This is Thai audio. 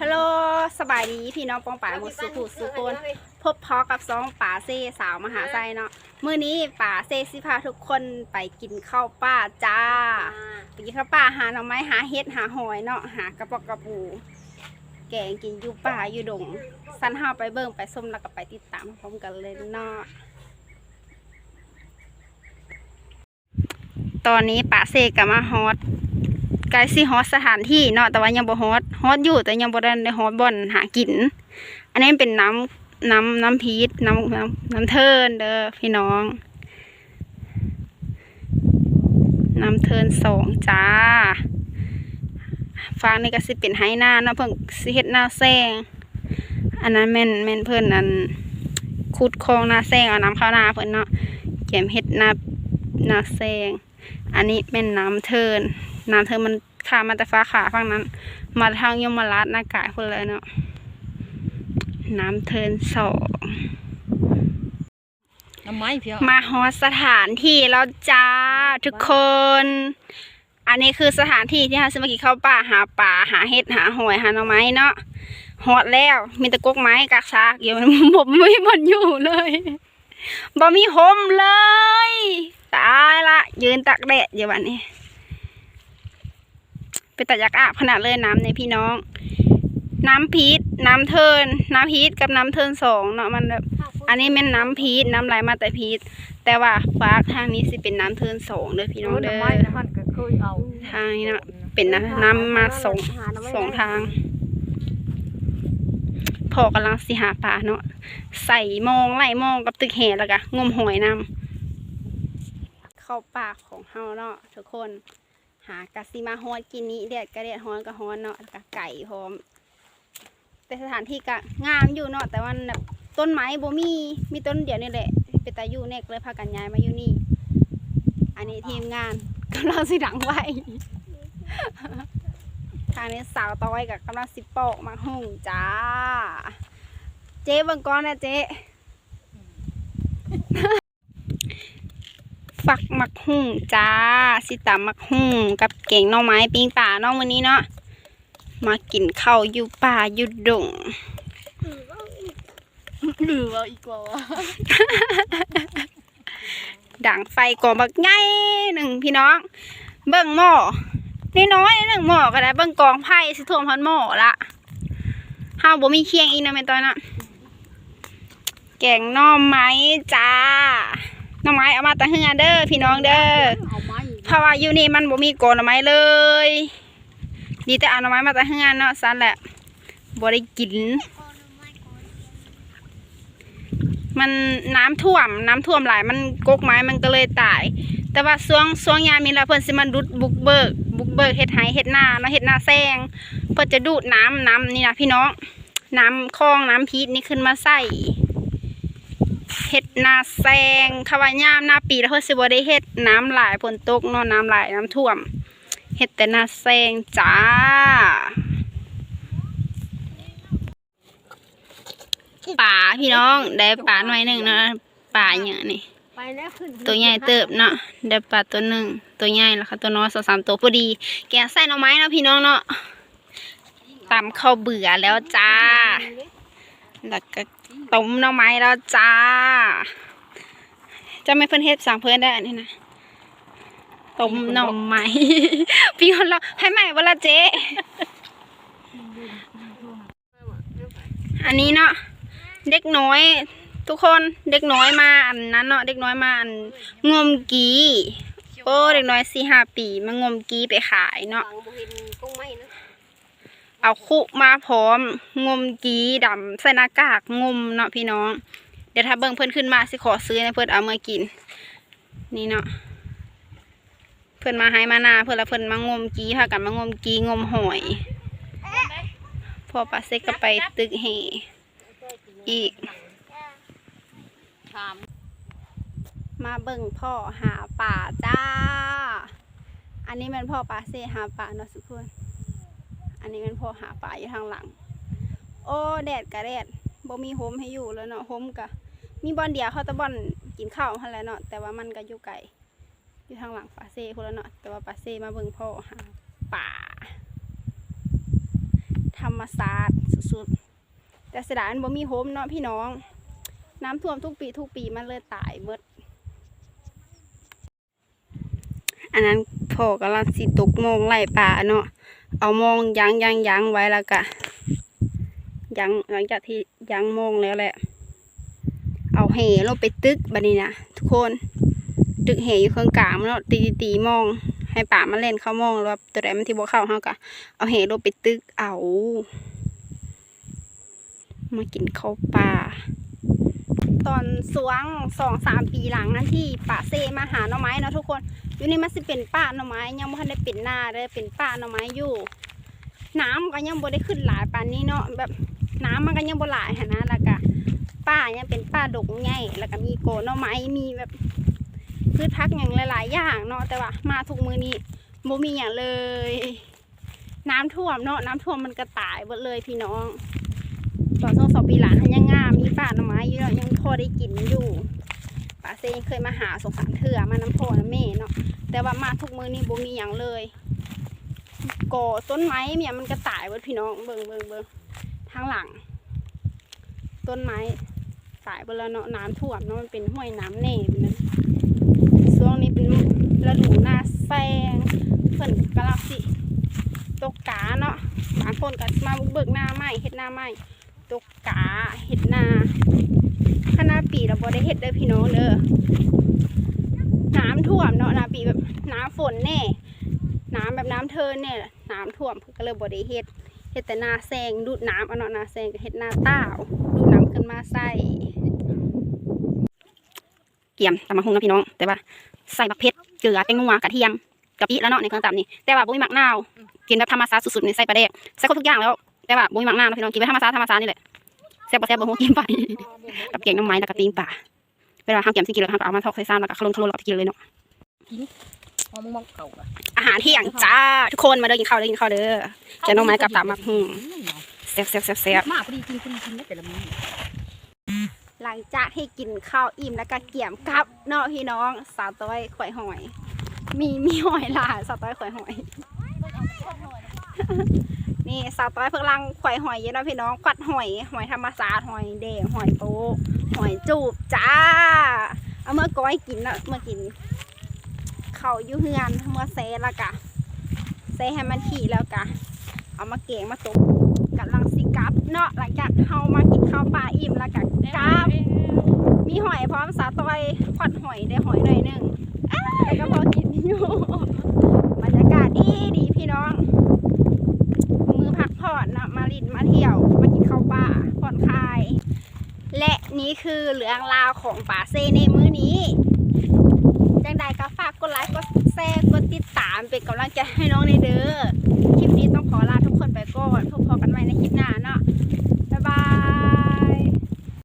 ฮัลโหลสบายดีพี่น้องปองป่าหมดสุขุสุคนพบพอกับสองป่าเซ่สาวมหาไซเนาะมื้อนี้ป่าเซ่สิพาทุกคนไปกินข้าวป้าจ้าไปกินข้าวป้าหาหน่อไม้หาเฮ็ดหาหอยเนาะหากระปอกกระปู แกงกินอยู่ป่าอยู่ดง สันห้าไปเบิ่งไปส้มแล้วก็ไปติดตามพร้อมกันเลยเนาะตอนนี้ป่าเซ่กับมาฮอต ไกลสิฮอตสถานที่เนาะแต่ว่ายังบ่ฮอตฮอตอยู่แต่ยังบ่ได้ฮอตบ่อนหากิน อันนี้เป็นน้ำน้ำน้ำพีชน้ำน้ำน้ำเทินเด้อพี่น้อง น้ำเทินสองจ้าฟางนี่ก็สิเป็นไฮนาเนาะเพิ่งสิเฮ็ดหน้าแซงอันนั้นแม่นแม่นเพิ่นอันขุดคลองหน้าแซงเอาน้ำข้าหน้าเพิ่นเนาะเก็บเฮ็ดหน้าหน้าแซงอันนี้แม่นน้ำเทิน น้ำเทินมัน ข้ามมาแต่ฟ้าขาฝั่งนั้น มาทางยมราชหน้ากายเพิ่นเลยเนาะน้ำเทินสองน้ำไม้เพียวมาฮอตสถานที่แล้วจ้าทุกคน อันนี้คือสถานที่ที่เราจะมากินข้าวป่าหาป่าหาเห็ดหาหอยหาหน่อไม้เนาะฮอตแล้วมีแต่กกไม้กักซากอยู่ผมไม่มีมันอยู่เลยบ่มีโฮมเลย ตายละ ยืนตักแดดอยู่วันนี้ ไปตัดยักอาบขนาดเลยน้ำในพี่น้อง น้ำพีชน้ำเทิน น้ำพีชกับน้ำเทินสองเนาะมันแบบอันนี้แม่นน้ำพีชน้ำลายมาแต่พีชแต่ว่าฟ้าทางนี้สิเป็นน้ำเทินสองเด้อพี่น้องเด้น้ำอไม้นะฮันก็เคยเอาทางนี้นะเป็นน้ำน้ำมาสองสองทางพอกำลังสิหาปลาเนาะใส่มองไล่มองกับตึกแห่แล้วก็งมหอยนำเข้าปากของเฮาเนาะทุกคน หากะสิมาฮอดกินนี้เด็ดกระเด็ดฮอนก็ฮอนเนาะกับไก่พร้อม แต่สถานที่ก็งามอยู่เนาะแต่ว่าแบบต้นไม้บ่มีมีต้นเดียวนี่แหละเป็นตาอยู่เนกเลยพากันย้ายมาอยู่นี่ อันนี้ทีมงานกำลังสิดังไว้ทางนี้สาวต้อยกับกำลังสิปอกมาหุ่งจ้า เจ๊บังก้อนะเจ๊ ฝักมักหุ่งจ้า สิตำมักหุ่งกับเก่งหน่อไม้ปิ้งป่าเน้องวันนี้เนาะมากินข้าวอยู่ป่าอยู่ดงหรือว่าอีกว่าดังไฟก่อบักไงหนึ่งพี่น้อง เบิ่งหม้อน้อยๆหนึ่งหม้อก็ได้เบิ่งกองไผ่สิท่วมพันหม้อละห้าวบ่มีเคียงอีกนะแม่ตอนน่ะแกงหน่อไม้จ้า หน่อไม้เอามาแตะเฮือเด้อพี่น้องเด้อเอาไม้เพราะว่าอยู่นี่มันบ่มีกอนหน่อไม้เลย ดีแต่เอาหน่อไม้มาแตะเฮือเนาะซันแหละบ่ได้กิน มันน้ำท่วมน้ำท่วมหลายมันกกไม้มันก็เลยตาย แต่ว่าช่วงช่วงยามนี้ละเพิ่นสิมันดุดบุกเบิกบุกเบิกเฮ็ดไห้เฮ็ดนาเนาะเฮ็ดนาแซงเพิ่นจะดูดน้ำน้ำนี่นะพี่น้องน้ำคลองน้ำพีชนี่ขึ้นมาใส่ เฮ็ดนาแซงคำว่ายามหน้าปีแล้วเพิ่นสิบ่ได้เฮ็ดน้ำหลายฝนตกเนาะน้ำหลายน้ำท่วมเฮ็ดแต่นาแซงจ้าป่าพี่น้องได้ป่าหน่อยหนึ่งนะป่าอย่างนี้ตัวใหญ่เติบเนาะได้ป่าตัวหนึ่งตัวใหญ่แล้วค่ะตัวน้อยสองสามตัวพอดี แกใส่หน่อไม้เนาะพี่น้องเนาะตำข้าวเบื่อแล้วจ้าแล้วก็ ต้มหน่อไม้แล้วจ้า จะไม่เพิ่นเฮ็ดสั่งเพิ่นได้อันนี้นะต้มหน่อไม้พี่คนเราให้ใหม่เวลาเจ๊อันนี้เนาะเด็กน้อย ทุกคนเด็กน้อยมาอันนั้นเนาะเด็กน้อยมาอันงมกีโอ้เด็กน้อยสี่ห้าปีมางมกีไปขายเนาะ เอาคุมาพร้อม งมกีดำใส่หน้ากากงมเนาะพี่น้อง เดี๋ยวถ้าเบิ่งเพิ่นขึ้นมาสิขอซื้อให้เพิ่นเอามากิน นี่เนาะเพิ่นมาให้มานาเพิ่นละเพิ่นมางมกีพากันมางมกีงมหอยพอปลาเซ็กก็ไปตึกเหอีก มาเบิ่งพ่อหาป่าจ้า อันนี้เป็นพ่อปลาเซหาป่าเนาะทุกคน อันนี้เป็นพ่อหาป่าอยู่ทางหลัง โอ้แดดกะแดดบ่มีโฮมให้อยู่แล้วเนาะโฮมกะมีบอลเดียวเขาตะบอลกินข้าวหั่นแล้วเนาะแต่ว่ามันก็อยู่ไกลอยู่ทางหลังปลาเซ่คนแล้วเนาะแต่ว่าปลาเซ่มาเบิ่งพ่อหาป่า ธรรมศาสตร์สุดๆแต่เสดามันบ่มีโฮมเนาะพี่น้อง น้ำท่วมทุกปีทุกปีมันเลยตายเบิด อันนั้นพ่อกำลังสิตกมองไล่ป่าเนาะเอามองยั้งยั้งยั้งไว้แล้วก็ยั้งหลังจากที่ยั้งมองแล้วแหละ เอาเหลงไปตึกบัดนี้นะทุกคน ตึกเหอยู่เครื่องกลางเนาะตีตีมอง ให้ป่ามันเล่นเข้ามองแล้วตัวใดมันที่บ่เข้าเฮาก็เอาเหลงไปตึกเอา มากินข้าวปลา ตอนสวงสองสามปีหลังนั้นที่ป่าเซมาหาหน่อไม้เนาะทุกคนอยู่นี่มันสิเป็นป่าหน่อไม้ยังบ่ทันได้เป็นหน้าเลยเป็นป่าหน่อไม้อยู่น้ำก็ยังบ่ได้ขึ้นหลายปานนี้เนาะแบบน้ำมันก็ยังบ่หลายหนนะแล้วก็ป่ายังเป็นป่าดงใหญ่แล้วก็มีโกหน่อไม้มีแบบพืชพักอย่างหลาย ๆ อย่างเนาะแต่ว่ามาทุกมือนี้บ่มีอย่างเลย น้ำท่วมเนาะน้ำท่วมมันก็ตายหมดเลยพี่น้อง ตอนสองสองปีหลังยังงามมีป่าหน่อไม้อยู่เนาะยังพอได้กินอยู่ป้าเซยังเคยมาหาสงสารเถื่อมาน้ำพ่อน้ำแม่เนาะแต่ว่ามาทุกมื้อนี้บ่มีอย่างเลยก่อต้นไม้เนี่ยมันก็ตายหมดพี่น้องเบิ่งเบิ่งเบิ่งทางหลัง ต้นไม้ตายไปแล้วเนาะน้ำท่วมเนาะมันเป็นห้วยน้ำแน่บนั้นช่วงนี้เป็นฤดูหน้าแซงเพิ่นกำลังสิตกกาเนาะบางคนก็มาบุกเบิกหน้าไม้เฮ็ดหน้าไม้ ตกกาเฮ็ดนาขนาปีเราบ่ได้เฮ็ดเด้อพี่น้องเด้อน้ำท่วมเนาะนาปีแบบน้ำฝนแน่น้ำแบบน้ำเทินเนี่ยน้ำท่วมก็เลยบ่ได้เฮ็ดเฮ็ดแต่นาแซงดูดน้ำเอาเนาะนาแซงก็เฮ็ดนาต้าวดูดน้ำขึ้นมาใส่เกี่ยมตำมะฮุงนะพี่น้อง แต่ว่าใส่บักเพชรเกลือแป้งนัวกระเทียมกะปิแล้วเนาะในเครื่องตำนี่แต่ว่าบ่มีหมักนาวกินแบบธรรมชาติสุดๆในใส่ปลาแดกใส่ครบทุกอย่างแล้ว แต่ว่าบ่มีหมักนาวนะพี่น้องกินแบบธรรมชาติธรรมชาตินี่แหละแซ่บบ่แซ่บบ่ฮู้กินไปกับแกงหน้ำไม้แล้วก็ตีนป่าเวลาทำเกี่ยมสิกินแล้วทำก็เอามาทอกใส่ซ้ำแล้วก็ขลุ่นขลุ่นแล้วก็ไปกินเลยเนาะมองมองเก่าอะอาหารเที่ยงจ้าทุกคนมาเด้อกินข้าวเด้อกินข้าวเด้อแกงหน้ำไม้กับตำมักหุ่งแซ่บแซ่บแซ่บแซ่บมากพอดีกินกินกินได้แต่ละมื้อหลังจากที่กินข้าวอิ่มแล้วก็เกี่ยมกับเนาะพี่น้องสาวต้อยข่อยหอย มีมีหอยหลายสาวต้อยข่อยหอย นี่สาวต้อยเพิ่งลังข่อยหอยเยอะนะพี่น้องกัดหอย หอยธรรมศาสตร์หอยแดงหอยโตหอยจูบจ้า เอาเมื่อก้อยกินนะเมื่อกิน เขายู่เฮือนเมื่อเซแล้วกะเซให้มันขี่แล้วกะ เอามาเก่งมาตกกำลังสิกับเนาะหลังจากเฮามากินข้าวปลาอิ่มแล้วกะกับมีหอยพร้อมสาวต้อยขวัดหอยได้หอยหน่อยหนึ่งอ้าแต่ก็พอกินอยู่บรรยากาศดีดีพี่น้อง เที่ยวมากินข้าวป่าผ่อนคลาย และนี่คือเรื่องราวของป่าเซในมื้อนี้จังใดก็ฝากกดไลค์กดแชร์กดติดตามเป็นกำลังใจให้น้องในเด้อคลิปนี้ต้องขอลาทุกคนไปก่อนพบกันใหม่ในคลิปหน้าเนาะบ๊ายบาย